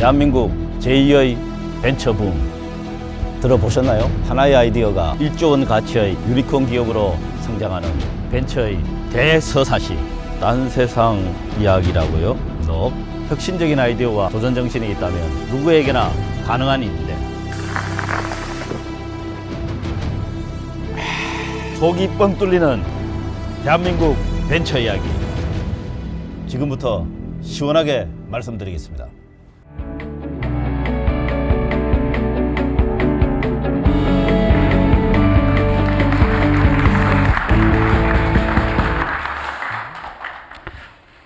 대한민국 제2의 벤처붐 들어보셨나요? 하나의 아이디어가 1조 원 가치의 유니콘 기업으로 성장하는 벤처의 대서사시 딴 세상 이야기라고요. 너 혁신적인 아이디어와 도전 정신이 있다면 누구에게나 가능한 일인데 속이 뻥 뚫리는 대한민국 벤처 이야기 지금부터 시원하게 말씀드리겠습니다.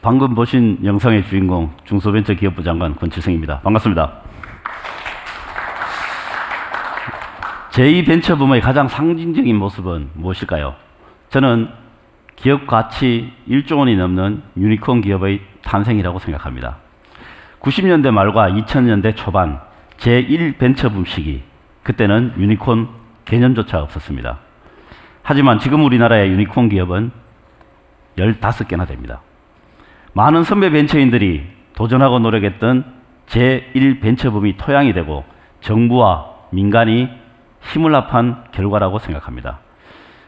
방금 보신 영상의 주인공 중소벤처기업부 장관 권칠성입니다. 반갑습니다. 제2벤처붐의 가장 상징적인 모습은 무엇일까요? 저는 기업 가치 1조 원이 넘는 유니콘 기업의 탄생이라고 생각합니다. 90년대 말과 2000년대 초반 제1벤처 붐 시기 그때는 유니콘 개념조차 없었습니다. 하지만 지금 우리나라의 유니콘 기업은 15개나 됩니다. 많은 선배 벤처인들이 도전하고 노력했던 제1 벤처붐이 토양이 되고 정부와 민간이 힘을 합한 결과라고 생각합니다.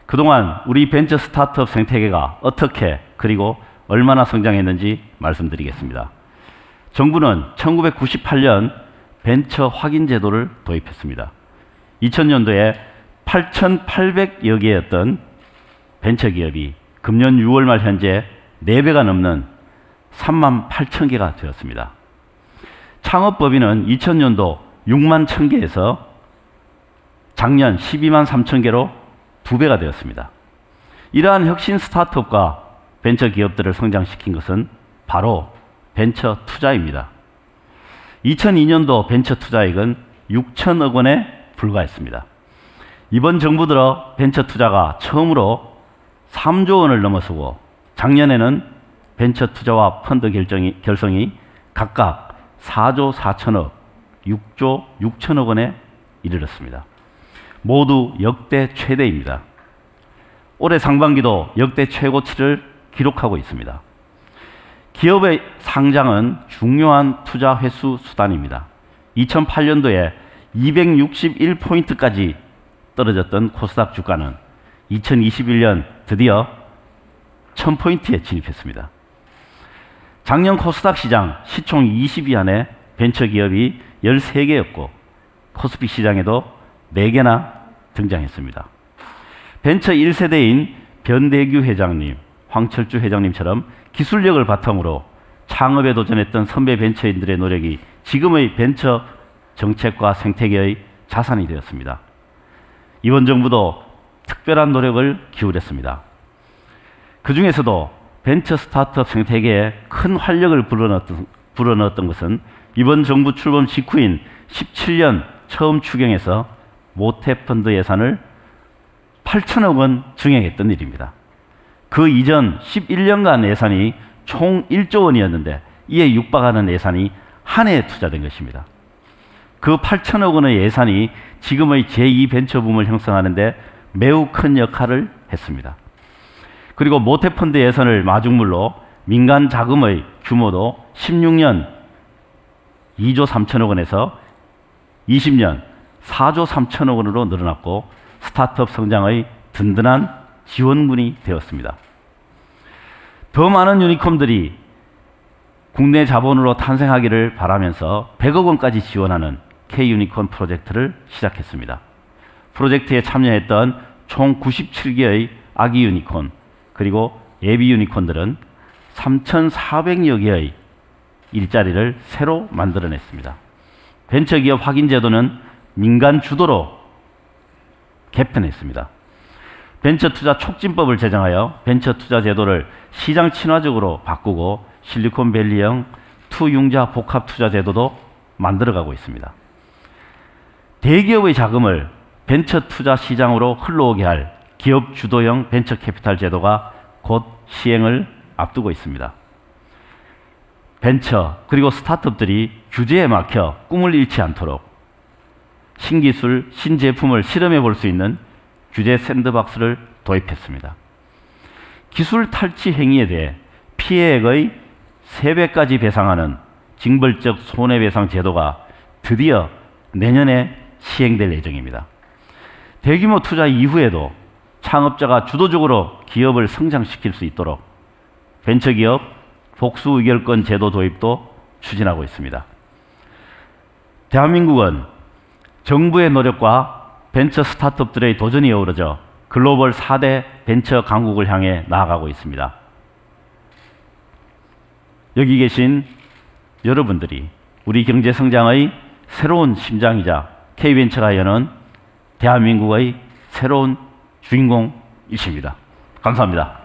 그동안 우리 벤처 스타트업 생태계가 어떻게 그리고 얼마나 성장했는지 말씀드리겠습니다. 정부는 1998년 벤처 확인 제도를 도입했습니다. 2000년도에 8,800여 개였던 벤처 기업이 금년 6월 말 현재 4배가 넘는 3만 8천 개가 되었습니다. 창업법인은 2000년도 6만 1천 개에서 작년 12만 3천 개로 두 배가 되었습니다. 이러한 혁신 스타트업과 벤처 기업들을 성장시킨 것은 바로 벤처 투자입니다. 2002년도 벤처 투자액은 6천억 원에 불과했습니다. 이번 정부 들어 벤처 투자가 처음으로 3조 원을 넘어서고 작년에는 벤처 투자와 펀드 결정이, 결성이 각각 4조 4천억, 6조 6천억 원에 이르렀습니다. 모두 역대 최대입니다. 올해 상반기도 역대 최고치를 기록하고 있습니다. 기업의 상장은 중요한 투자 회수 수단입니다. 2008년도에 261포인트까지 떨어졌던 코스닥 주가는 2021년 드디어 1000포인트에 진입했습니다. 작년 코스닥 시장 시총 20위 안에 벤처 기업이 13개였고 코스피 시장에도 4개나 등장했습니다. 벤처 1세대인 변대규 회장님, 황철주 회장님처럼 기술력을 바탕으로 창업에 도전했던 선배 벤처인들의 노력이 지금의 벤처 정책과 생태계의 자산이 되었습니다. 이번 정부도 특별한 노력을 기울였습니다. 그 중에서도 벤처 스타트업 생태계에 큰 활력을 불어넣었던, 불어넣었던 것은 이번 정부 출범 직후인 17년 처음 추경에서 모태펀드 예산을 8천억 원 증액했던 일입니다. 그 이전 11년간 예산이 총 1조 원이었는데 이에 육박하는 예산이 한 해에 투자된 것입니다. 그 8천억 원의 예산이 지금의 제2 벤처 붐을 형성하는데 매우 큰 역할을 했습니다. 그리고 모태펀드 예산을 마중물로 민간 자금의 규모도 16년 2조 3천억 원에서 20년 4조 3천억 원으로 늘어났고 스타트업 성장의 든든한 지원군이 되었습니다. 더 많은 유니콘들이 국내 자본으로 탄생하기를 바라면서 100억 원까지 지원하는 K-유니콘 프로젝트를 시작했습니다. 프로젝트에 참여했던 총 97개의 아기 유니콘 그리고 예비 유니콘들은 3,400여 개의 일자리를 새로 만들어냈습니다. 벤처기업 확인 제도는 민간 주도로 개편했습니다. 벤처 투자 촉진법을 제정하여 벤처 투자 제도를 시장 친화적으로 바꾸고 실리콘밸리형 투융자 복합 투자 제도도 만들어가고 있습니다. 대기업의 자금을 벤처 투자 시장으로 흘러오게 할 기업 주도형 벤처 캐피탈 제도가 곧 시행을 앞두고 있습니다. 벤처 그리고 스타트업들이 규제에 막혀 꿈을 잃지 않도록 신기술, 신제품을 실험해 볼 수 있는 규제 샌드박스를 도입했습니다. 기술 탈취 행위에 대해 피해액의 3배까지 배상하는 징벌적 손해배상 제도가 드디어 내년에 시행될 예정입니다. 대규모 투자 이후에도 창업자가 주도적으로 기업을 성장시킬 수 있도록 벤처기업 복수 의결권 제도 도입도 추진하고 있습니다. 대한민국은 정부의 노력과 벤처 스타트업들의 도전이 어우러져 글로벌 4대 벤처 강국을 향해 나아가고 있습니다. 여기 계신 여러분들이 우리 경제 성장의 새로운 심장이자 K벤처가 여는 대한민국의 새로운 주인공이십니다. 감사합니다.